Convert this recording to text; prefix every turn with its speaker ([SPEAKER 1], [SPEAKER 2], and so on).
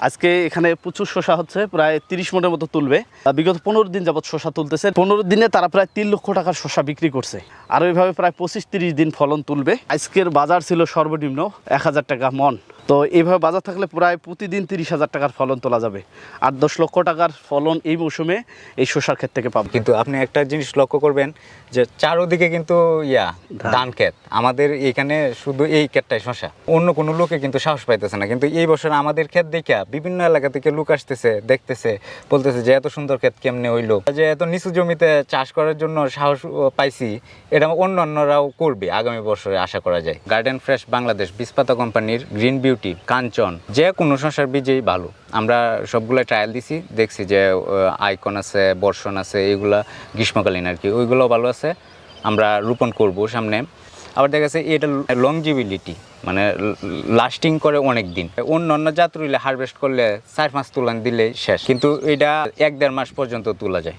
[SPEAKER 1] আজকে এখানে প্রচুর শশা হচ্ছে, প্রায় তিরিশ মনের মতো তুলবে। বিগত পনেরো দিন যাবৎ শশা তুলতেছে। পনেরো দিনে তারা প্রায় তিন লক্ষ টাকার শশা বিক্রি করছে। আর ওইভাবে প্রায় পঁচিশ তিরিশ দিন ফলন তুলবে। আজকের বাজার ছিল সর্বনিম্ন এক হাজার টাকা মন। তো এইভাবে বাজার থাকলে প্রায় প্রতিদিন তিরিশ হাজার টাকার ফলন তোলা যাবে। আর দশ লক্ষ টাকার ফলন এই মৌসুমে এই শশার ক্ষেত থেকে পাবে।
[SPEAKER 2] কিন্তু আপনি একটা জিনিস লক্ষ্য করবেন যে চারোদিকে কিন্তু ইয়া
[SPEAKER 1] ধান।
[SPEAKER 2] ক্ষেত। আমাদের এখানে শুধু এই ক্ষেতটাই শশা অন্য কোনো লোকে কিন্তু সাহস পাইতেছে না। কিন্তু এই বছর আমাদের ক্ষেত দেখা বিভিন্ন এলাকা থেকে লোক আসতেছে দেখতেছে বলতেছে যে এত সুন্দর ক্ষেত কেমনে হইল। যে এত নিচু জমিতে চাষ করার জন্য সাহস পাইছি এটা অন্য অন্যরাও করবে আগামী বছরে আশা করা যায়। গার্ডেন ফ্রেশ বাংলাদেশ বিষপাতা কোম্পানির গ্রিন বিউটি কাঞ্চন, যে কোনো শশার বীজেই ভালো। আমরা সবগুলো ট্রায়াল দিছি, দেখছি যে আইকন আছে, বর্ষণ আছে, এগুলা গ্রীষ্মকালীন আর কি ওইগুলো ভালো আছে। আমরা রোপণ করব সামনে। আবার দেখা যাচ্ছে এটা লংজিবিলিটি মানে লাস্টিং করে অনেক দিন। অন্য অন্য জাত রইলে হারভেস্ট করলে চার মাস তুলান দিলে শেষ। কিন্তু এটা এক দেড় মাস পর্যন্ত তোলা যায়।